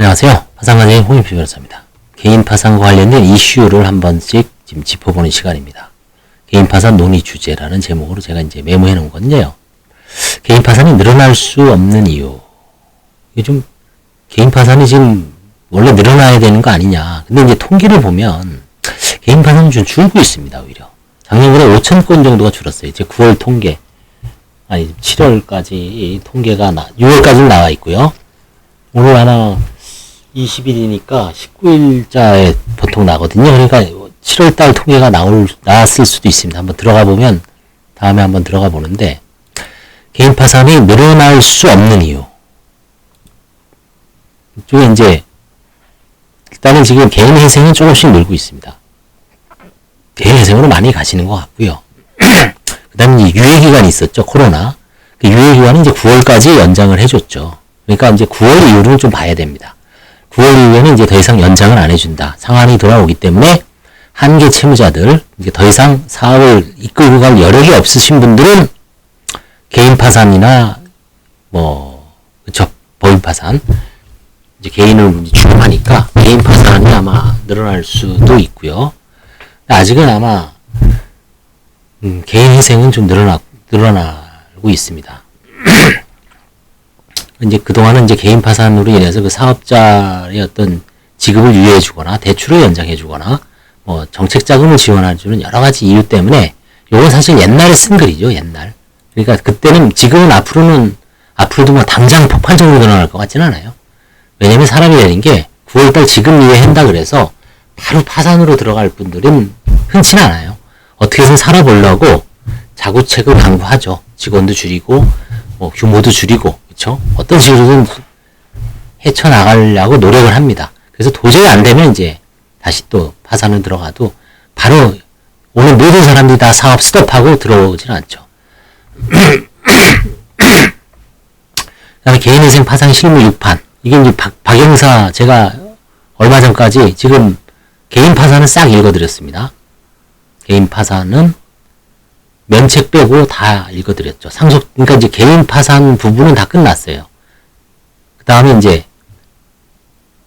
안녕하세요. 파산관의 홍인표 변호사입니다. 개인 파산과 관련된 이슈를 한 번씩 지금 짚어보는 시간입니다. 개인 파산 논의 주제라는 제목으로 제가 이제 메모해 놓은 건데요. 개인 파산이 늘어날 수 없는 이유. 좀, 개인 파산이 지금 원래 늘어나야 되는 거 아니냐. 근데 이제 통계를 보면 개인 파산은 좀 줄고 있습니다, 오히려. 작년보다 5천 건 정도가 줄었어요. 이제 9월 통계. 아니, 7월까지 통계가 나, 6월까지는 나와 있고요. 오늘 하나 20일이니까 19일자에 보통 나거든요. 그러니까 7월달 통계가 나올, 나왔을 수도 있습니다. 한번 들어가 보면, 다음에 한번 들어가 보는데, 개인 파산이 늘어날 수 없는 이유. 이쪽에 이제, 일단은 지금 개인 회생은 조금씩 늘고 있습니다. 개인 회생으로 많이 가시는 것 같고요. 그 다음에 이제 유예기간이 있었죠. 코로나. 그 유예기간은 이제 9월까지 연장을 해줬죠. 그러니까 이제 9월 이후를 좀 봐야 됩니다. 9월 이후에는 이제 더 이상 연장을 안 해준다. 상한이 돌아오기 때문에 한계 채무자들, 이제 더 이상 사업을 이끌고 갈 여력이 없으신 분들은 개인 파산이나 뭐, 그쵸, 법인 파산, 이제 개인을 주름하니까 개인 파산이 아마 늘어날 수도 있고요. 아직은 아마 음, 개인 희생은 좀 늘어나 늘어나고 있습니다. 이제 그동안은 이제 개인 파산으로 인해서 그 사업자의 어떤 지급을 유예해 주거나 대출을 연장해 주거나 뭐 정책 자금을 지원해 주는 여러 가지 이유 때문에 요건 사실 옛날에 쓴 글이죠 옛날. 그러니까 그때는 지금은 앞으로는 앞으로도 뭐 당장 폭발적으로 늘어날 것 같지는 않아요. 왜냐면 사람이 되는 게 9월달 지금 유예한다 그래서 바로 파산으로 들어갈 분들은 흔치는 않아요. 어떻게든 살아보려고 자구책을 강구하죠. 직원도 줄이고 뭐 규모도 줄이고 그렇죠? 어떤 식으로든 헤쳐나가려고 노력을 합니다. 그래서 도저히 안 되면 이제 다시 또 파산을 들어가도 바로 오늘 모든 사람들이 다 사업 스톱하고 들어오지는 않죠. 그다음에 개인회생 파산 실무 6판 이게 이제 박, 박영사 제가 얼마 전까지 지금 개인 파산은 싹 읽어드렸습니다. 개인 파산은 면책 빼고 다 읽어드렸죠. 상속, 그러니까 이제 개인 파산 부분은 다 끝났어요. 그 다음에 이제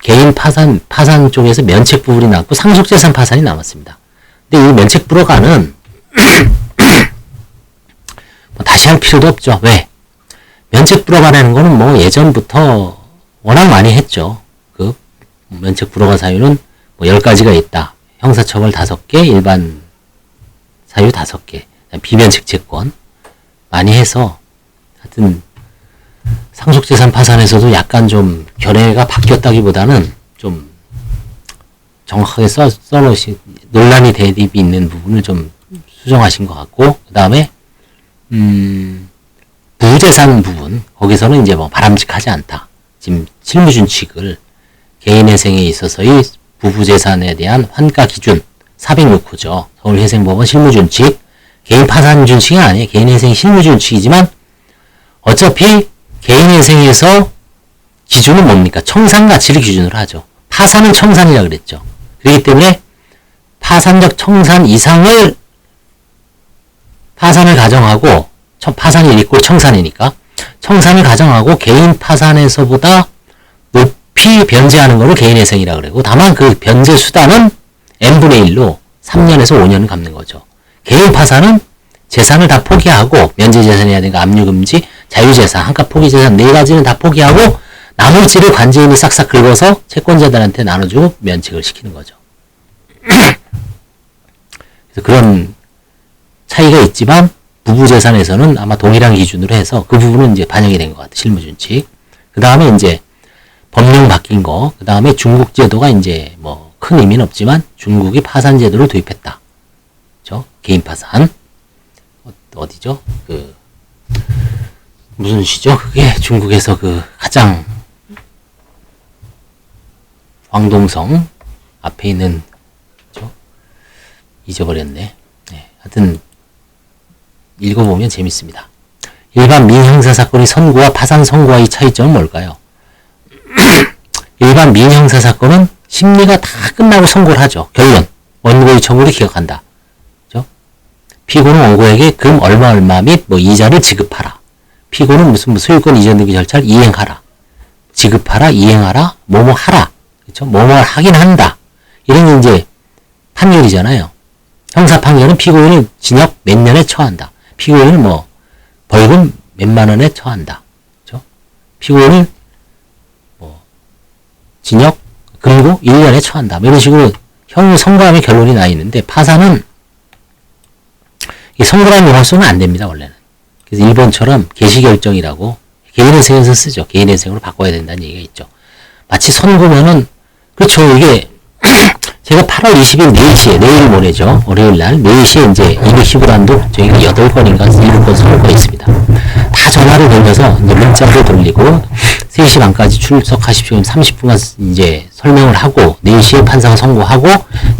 개인 파산, 파산 쪽에서 면책 부분이 남고 상속재산 파산이 남았습니다. 근데 이 면책 불허가는 뭐 다시 할 필요도 없죠. 왜? 면책 불허가라는 거는 뭐 예전부터 워낙 많이 했죠. 그 면책 불허가 사유는 뭐 10가지가 있다. 형사처벌 5개, 일반 사유 5개. 비면책 채권 많이 해서 하여튼 상속재산 파산에서도 약간 좀 견해가 바뀌었다기보다는 좀 정확하게 써, 써놓으신 논란이 대립이 있는 부분을 좀 수정하신 것 같고 그 다음에 음 부재산 부분 거기서는 이제 뭐 바람직하지 않다. 지금 실무준칙을 개인회생에 있어서의 부부재산에 대한 환가 기준 406호죠. 서울회생법원 실무준칙 개인 파산 준칙은 아니에요. 개인 회생 실무 준칙이지만 어차피 개인 회생에서 기준은 뭡니까? 청산 가치를 기준으로 하죠. 파산은 청산이라 그랬죠. 그렇기 때문에 파산적 청산 이상을 파산을 가정하고 파산이 있고 청산이니까 청산을 가정하고 개인 파산에서보다 높이 변제하는 거를 개인 회생이라 그러고 다만 그 변제 수단은 n분의 1로 3년에서 5년을 갚는 거죠. 개인 파산은 재산을 다 포기하고 면제재산이라든가 압류금지, 자유재산, 한가 포기재산 네 가지는 다 포기하고 나머지를 관제인이 싹싹 긁어서 채권자들한테 나눠주고 면책을 시키는 거죠. 그래서 그런 차이가 있지만 부부재산에서는 아마 동일한 기준으로 해서 그 부분은 이제 반영이 된 것 같아요. 실무준칙. 그 다음에 이제 법령 바뀐 거. 그 다음에 중국 제도가 이제 뭐 큰 의미는 없지만 중국이 파산 제도를 도입했다. 그죠? 개인 파산. 어, 어디죠? 그, 무슨 시죠? 그게 중국에서 그 가장 황동성 앞에 있는, 그죠? 잊어버렸네. 네, 하여튼, 읽어보면 재밌습니다. 일반 민형사 사건의 선고와 파산 선고와의 차이점은 뭘까요? 일반 민형사 사건은 심리가 다 끝나고 선고를 하죠. 결론. 원고의 청구를 기각한다. 피고는 원고에게 금 얼마 얼마 및 뭐 이자를 지급하라. 피고는 무슨 뭐 소유권 이전 등기 절차를 이행하라. 지급하라, 이행하라, 뭐뭐 하라. 그렇죠? 뭐뭐 하긴 한다. 이런 게 이제 판결이잖아요. 형사 판결은 피고인을 징역 몇 년에 처한다. 피고인을 뭐 벌금 몇만 원에 처한다. 그렇죠? 피고인을 뭐 징역 그리고 1년에 처한다. 뭐 이런 식으로 형을 선고하면 결론이 나 있는데 파산은 이 선고라는 용어 쓰면 안 됩니다, 원래는. 그래서 일본처럼 개시결정이라고 개인회생에서 쓰죠. 개인회생으로 바꿔야 된다는 얘기가 있죠. 마치 선고면은, 그렇죠. 이게, 제가 8월 20일 4시에, 내일 모레죠. 월요일 날, 4시에 이제 215단도 저희가 8건인가 7건 선고가 있습니다. 다 전화를 돌려서 문자를 돌리고, 3시 반까지 출석하십시오. 30분간 이제 설명을 하고, 4시에 판사가 선고하고,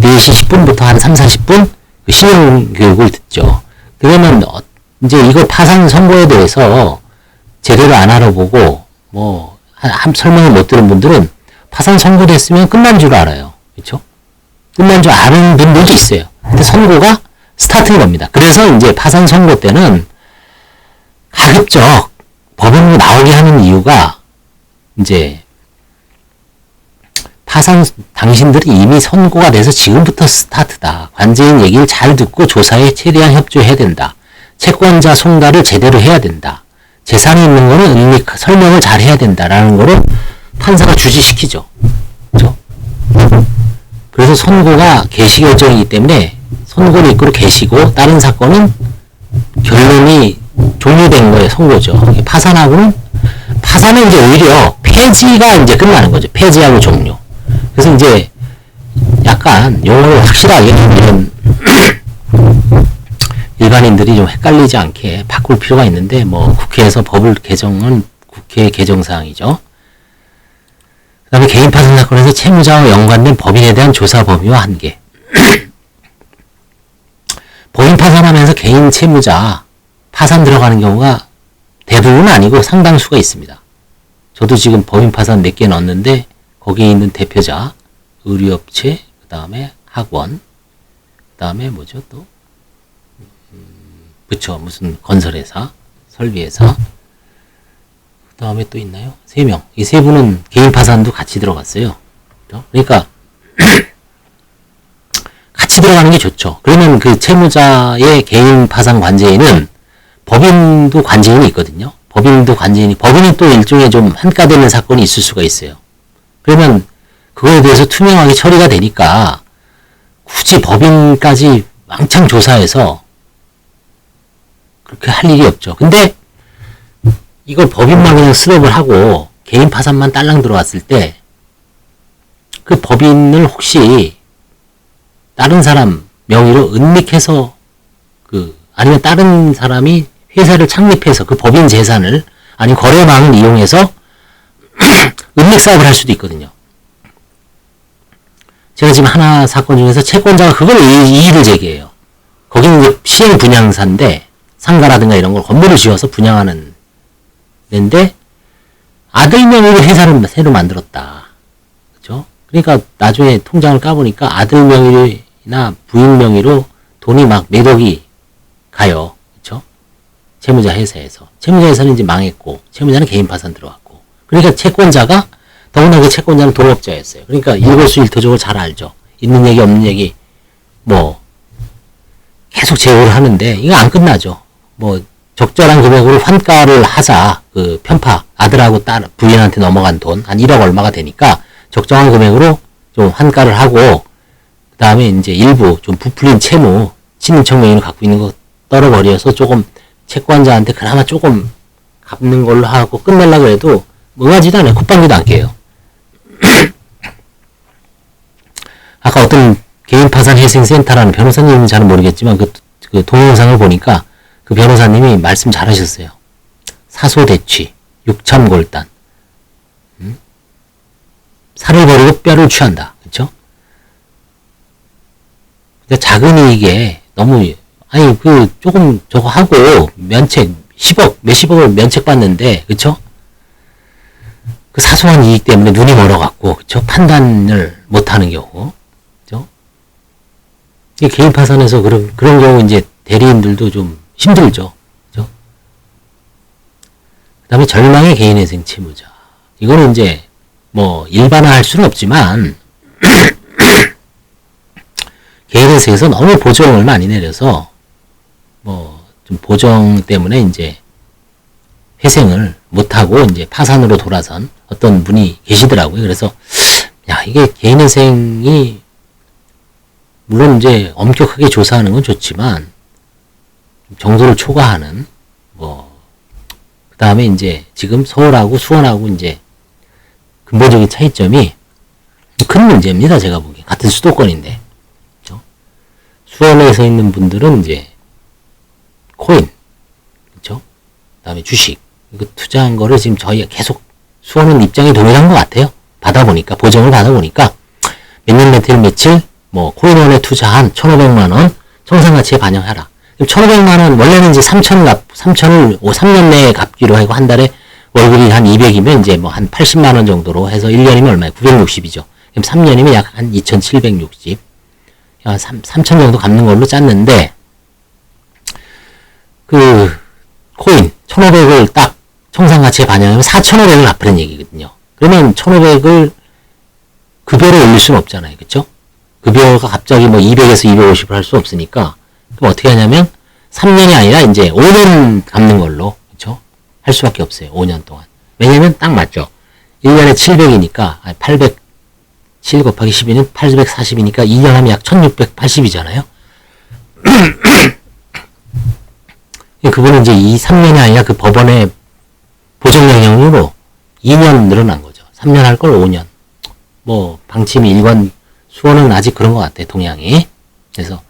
4시 10분부터 한 3, 40분 그 신용 교육을 듣죠. 어, 이제 이거 파산 선고에 대해서 제대로 안 알아보고 뭐 한, 한 설명을 못 들은 분들은 파산 선고됐으면 끝난 줄 알아요. 그렇죠? 끝난 줄 아는 분들도 있어요. 근데 선고가 스타트인 겁니다. 그래서 이제 파산 선고 때는 가급적 법원으로 나오게 하는 이유가 이제 파산 당신들이 이미 선고가 돼서 지금부터 스타트다. 관제인 얘기를 잘 듣고 조사에 최대한 협조해야 된다. 채권자 송달을 제대로 해야 된다. 재산이 있는 거는 은닉 설명을 잘 해야 된다라는 거를 판사가 주지시키죠. 그렇죠? 그래서 선고가 개시 결정이기 때문에 선고를 이끌어 개시고 다른 사건은 결론이 종료된 거에 선고죠. 파산하고는 파산은 이제 오히려 폐지가 이제 끝나는 거죠. 폐지하고 종료. 그래서 이제 약간 용어를 확실하게 이런 일반인들이 좀 헷갈리지 않게 바꿀 필요가 있는데 뭐 국회에서 법을 개정은 국회 개정 사항이죠. 그 다음에 개인 파산 사건에서 채무자와 연관된 법인에 대한 조사 범위와 한계. 법인 파산하면서 개인 채무자 파산 들어가는 경우가 대부분 아니고 상당수가 있습니다. 저도 지금 법인 파산 몇 개 넣었는데 거기에 있는 대표자, 의류업체, 그 다음에 학원, 그 다음에 뭐죠 또? 그쵸 무슨 건설회사, 설비회사, 그 다음에 또 있나요? 세 명. 이 세 분은 개인 파산도 같이 들어갔어요. 그러니까 같이 들어가는 게 좋죠. 그러면 그 채무자의 개인 파산 관제인은 법인도 관제인이 있거든요. 법인도 관제인이 법인이 또 일종의 좀 한가되는 사건이 있을 수가 있어요. 그러면 그거에 대해서 투명하게 처리가 되니까 굳이 법인까지 왕창 조사해서 그렇게 할 일이 없죠. 근데 이걸 법인만 그냥 스톱을 하고 개인 파산만 딸랑 들어왔을 때 그 법인을 혹시 다른 사람 명의로 은닉해서 그 아니면 다른 사람이 회사를 창립해서 그 법인 재산을 아니 거래망을 이용해서 은닉 사업을 할 수도 있거든요. 제가 지금 하나 사건 중에서 채권자가 그걸 이의를 제기해요. 거기는 시행 분양사인데 상가라든가 이런 걸 건물을 지어서 분양하는 데인데 아들 명의로 회사를 새로 만들었다. 그죠? 그러니까 나중에 통장을 까보니까 아들 명의나 부인 명의로 돈이 막 매덕이 가요. 그죠? 채무자 회사에서. 채무자 회사는 이제 망했고, 채무자는 개인 파산 들어갔고. 그러니까 채권자가, 더구나 그 채권자는 동업자였어요. 그러니까 일거수 일투족을 잘 알죠. 있는 얘기, 없는 얘기, 뭐, 계속 제고를 하는데, 이거 안 끝나죠. 뭐 적절한 금액으로 환가를 하자 그 편파 아들하고 딸 부인한테 넘어간 돈 한 1억 얼마가 되니까 적정한 금액으로 좀 환가를 하고 그 다음에 이제 일부 좀 부풀린 채무 친인척 명의로 갖고 있는 거 떨어버려서 조금 채권자한테 그나마 조금 갚는 걸로 하고 끝내려고 해도 응하지도 않아요. 콧방귀도 안 깨요. 아까 어떤 개인 파산 회생 센터라는 변호사님은 잘 모르겠지만 그, 그 동영상을 보니까 그 변호사님이 말씀 잘하셨어요. 사소대취, 육참골단, 음? 살을 버리고 뼈를 취한다. 그렇죠? 그러니까 작은 이익에 너무 아니 그 조금 저거 하고 면책 10억 몇십억을 면책 받는데 그렇죠? 그 사소한 이익 때문에 눈이 멀어갖고 그렇죠? 판단을 못하는 경우 그렇죠? 개인 파산에서 그런 그런 경우 이제 대리인들도 좀 힘들죠. 그죠? 그 다음에 절망의 개인회생 채무자. 이거는 이제 뭐 일반화 할 수는 없지만 개인회사에서 너무 보정을 많이 내려서 뭐 좀 보정 때문에 이제 회생을 못하고 이제 파산으로 돌아선 어떤 분이 계시더라고요. 그래서 야 이게 개인회생이 물론 이제 엄격하게 조사하는 건 좋지만 정도를 초과하는 뭐 그다음에 이제 지금 서울하고 수원하고 이제 근본적인 차이점이 큰 문제입니다. 제가 보기에 같은 수도권인데 그죠? 수원에서 있는 분들은 이제 코인 그렇죠? 그다음에 주식 이거 투자한 거를 지금 저희가 계속 수원은 입장이 동일한 것 같아요. 받아보니까 보정을 받아보니까 몇 년 며칠 며칠 뭐 코인원에 투자한 1,500만 원 청산가치에 반영하라. 1,500만 원 원래는 이제 3,000 갚, 3,000을 3년 내에 갚기로 하고 한 달에 월급이 한 200이면 이제 뭐 한 80만 원 정도로 해서 1년이면 얼마예요? 960이죠. 그럼 3년이면 약 한 2,760. 한 3, 3,000 정도 갚는 걸로 짰는데 그 코인 1,500을 딱 청산가치에 반영하면 4,500을 갚으는 얘기거든요. 그러면 1,500을 급여로 올릴 수는 없잖아요. 그쵸? 급여가 갑자기 뭐 200에서 250을 할 수 없으니까 그럼 어떻게 하냐면 3년이 아니라 이제 5년 갚는 걸로 그쵸? 할 수밖에 없어요. 5년 동안. 왜냐면 딱 맞죠. 1년에 700이니까 800 7 곱하기 12는 840이니까 2년 하면 약 1680이잖아요. 그분은 이제 이 3년이 아니라 그 법원의 보정 영향으로 2년 늘어난 거죠. 3년 할 걸 5년. 뭐 방침이 일관 수원은 아직 그런 것 같아 동양이. 그래서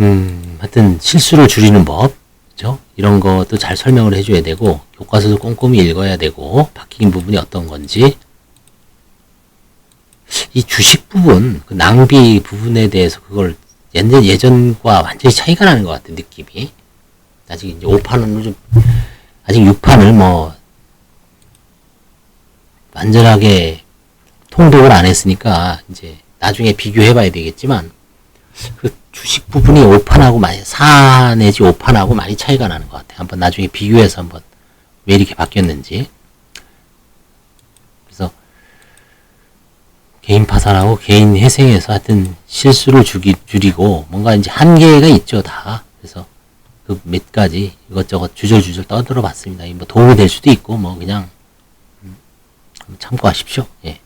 음 하여튼 실수를 줄이는 법, 그죠? 이런 것도 잘 설명을 해줘야 되고 교과서도 꼼꼼히 읽어야 되고 바뀐 부분이 어떤 건지 이 주식 부분, 그 낭비 부분에 대해서 그걸 예전, 예전과 완전히 차이가 나는 것 같아, 느낌이. 아직 이제 5판은 좀, 아직 6판을 뭐, 완전하게 통독을 안 했으니까, 이제 나중에 비교해 봐야 되겠지만, 그 주식 부분이 5판하고 많이, 4 내지 5판하고 많이 차이가 나는 것 같아. 한번 나중에 비교해서 한번 왜 이렇게 바뀌었는지. 그래서, 개인 파산하고 개인 회생에서 하여튼 실수를 줄이고 뭔가 이제 한계가 있죠, 다. 그래서 그 몇 가지 이것저것 주절주절 떠들어 봤습니다. 뭐 도움이 될 수도 있고 뭐 그냥 음, 참고하십시오. 예.